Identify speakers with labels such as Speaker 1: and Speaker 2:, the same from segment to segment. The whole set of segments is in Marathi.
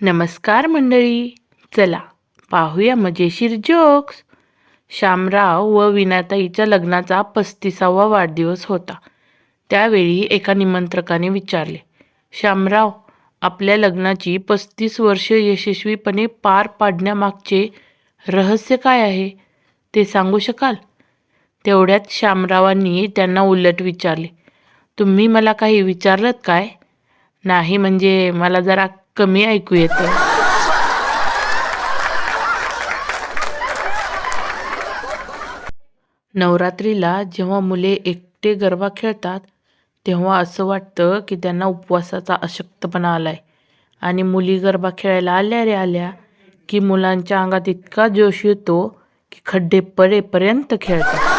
Speaker 1: नमस्कार मंडळी. चला पाहूया मजेशीर जोक्स. श्यामराव व विनाताईच्या लग्नाचा पस्तीसावा वाढदिवस होता. त्यावेळी एका निमंत्रकाने विचारले श्यामराव आपल्या लग्नाची पस्तीस वर्ष यशस्वीपणे पार पाडण्यामागचे रहस्य काय आहे? ते सांगू शकाल? तेवढ्यात श्यामरावांनी त्यांना उलट विचारले तुम्ही मला काही विचारलत काय? नाही म्हणजे मला जरा कमी ऐकू येतं. नवरात्रीला जेव्हा मुले एकटे गरबा खेळतात तेव्हा असं वाटतं की त्यांना उपवासाचा अशक्तपणा आलाय. आणि मुली गरबा खेळायला आल्या रे आल्या की मुलांच्या अंगात इतका जोश येतो की खड्डे पडेपर्यंत खेळतात.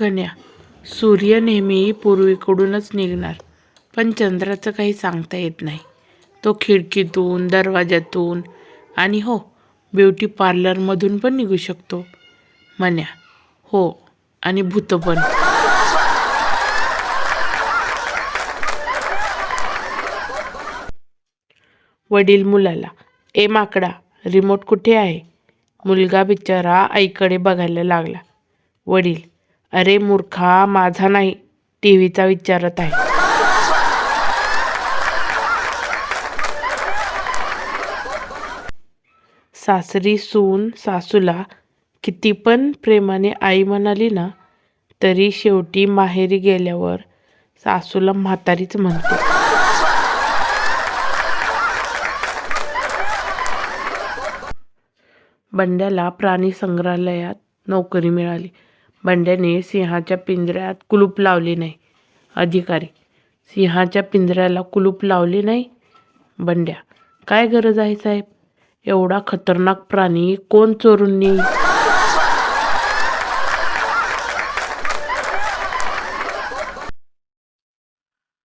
Speaker 1: गण्या सूर्य नेहमी पूर्वेकडूनच निघणार पण चंद्राचं काही सांगता येत नाही. तो खिडकीतून दरवाज्यातून आणि हो ब्युटी पार्लरमधून पण निघू शकतो. म्हण्या हो आणि भूत पण. वडील मुलाला ए माकडा रिमोट कुठे आहे? मुलगा बिचारा आईकडे बघायला लागला. वडील अरे मूर्खा माझा नाही. टी व्हीचा विचारत आहे. सासरी सून सासूला किती पण प्रेमाने आई म्हणाली ना तरी शेवटी माहेरी गेल्यावर सासूला म्हातारीच म्हणते. बंड्याला प्राणी संग्रहालयात नोकरी मिळाली. बंड्याने सिंहाच्या पिंजऱ्यात कुलूप लावले नाही. अधिकारी सिंहाच्या पिंजऱ्याला कुलूप लावले नाही? बंड्या काय गरज आहे साहेब? एवढा खतरनाक प्राणी कोण चोरून नेईल?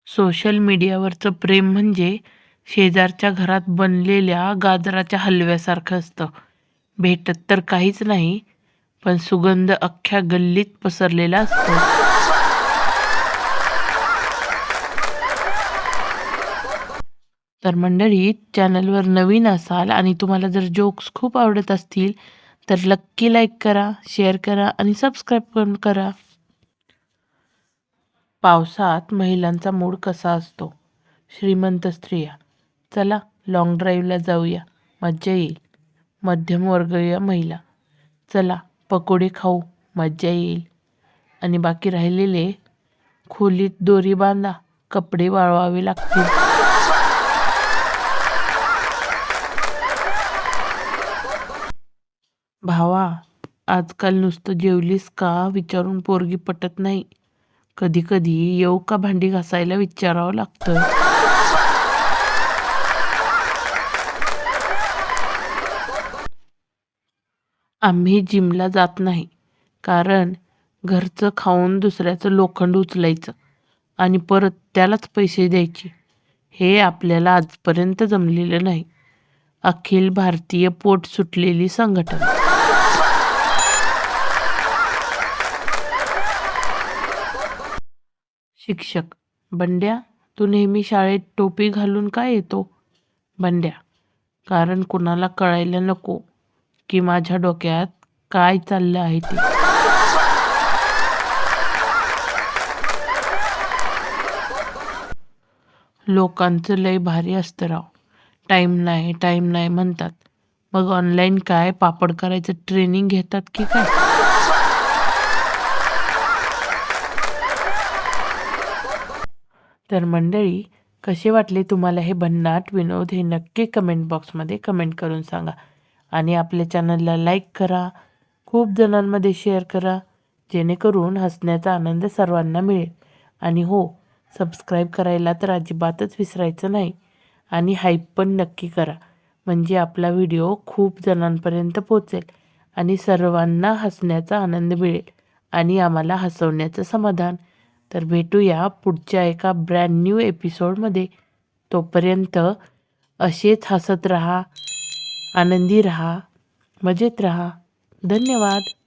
Speaker 1: सोशल मीडियावरचं प्रेम म्हणजे शेजारच्या घरात बनलेल्या गाजराच्या हलव्यासारखं असतं. भेटत तर काहीच नाही पण सुगंध अख्ख्या गल्लीत पसरलेला असतो. तर मंडळी चॅनलवर नवीन असाल आणि तुम्हाला जर जोक्स खूप आवडत असतील तर नक्की लाईक करा शेअर करा आणि सबस्क्राईब पण करा. पावसात महिलांचा मूड कसा असतो? श्रीमंत स्त्रिया चला लाँग ड्राईव्हला जाऊया. मज्जा येईल. मध्यमवर्गीय महिला चला पकोडे खाऊ मज्जा येईल. आणि बाकी राहिलेले खोलीत दोरी बांधा कपडे वाळवावे लागतील. भावा आजकाल नुसतं जेवलीस का? विचारून पोरगी पटत नाही. कधी कधी येऊ का भांडी घासायला विचारावं लागतं. आम्ही जिमला जात नाही. कारण घरचं खाऊन दुसऱ्याचं लोखंड उचलायचं आणि परत त्यालाच पैसे द्यायचे. हे आपल्याला आजपर्यंत जमलेलं नाही. अखिल भारतीय पोट सुटलेली संघटना. शिक्षक बंड्या तू नेहमी शाळेत टोपी घालून का येतो? बंड्या कारण कुणाला कळायला नको. की माझ्या डोक्यात काय चाललं आहे ते? लोकांचं लय भारी असतं राव. टाईम नाही टाईम नाही म्हणतात. मग ऑनलाईन काय? पापड करायचं ट्रेनिंग घेतात की काय? तर मंडळी कसे वाटले तुम्हाला हे भन्नाट विनोद हे नक्की कमेंट बॉक्समध्ये कमेंट करून सांगा. आणि आपल्या चॅनलला लाईक करा खूप जणांमध्ये शेअर करा जेणेकरून हसण्याचा आनंद सर्वांना मिळेल. आणि हो सबस्क्राईब करायला तर अजिबातच विसरायचं नाही आणि हाईप पण नक्की करा म्हणजे आपला व्हिडिओ खूप जणांपर्यंत पोचेल आणि सर्वांना हसण्याचा आनंद मिळेल आणि आम्हाला हसवण्याचं समाधान. तर भेटूया पुढच्या एका ब्रँड न्यू एपिसोडमध्ये. तोपर्यंत असेच हसत रहा. आनंदी रहा मजेत रहा. धन्यवाद.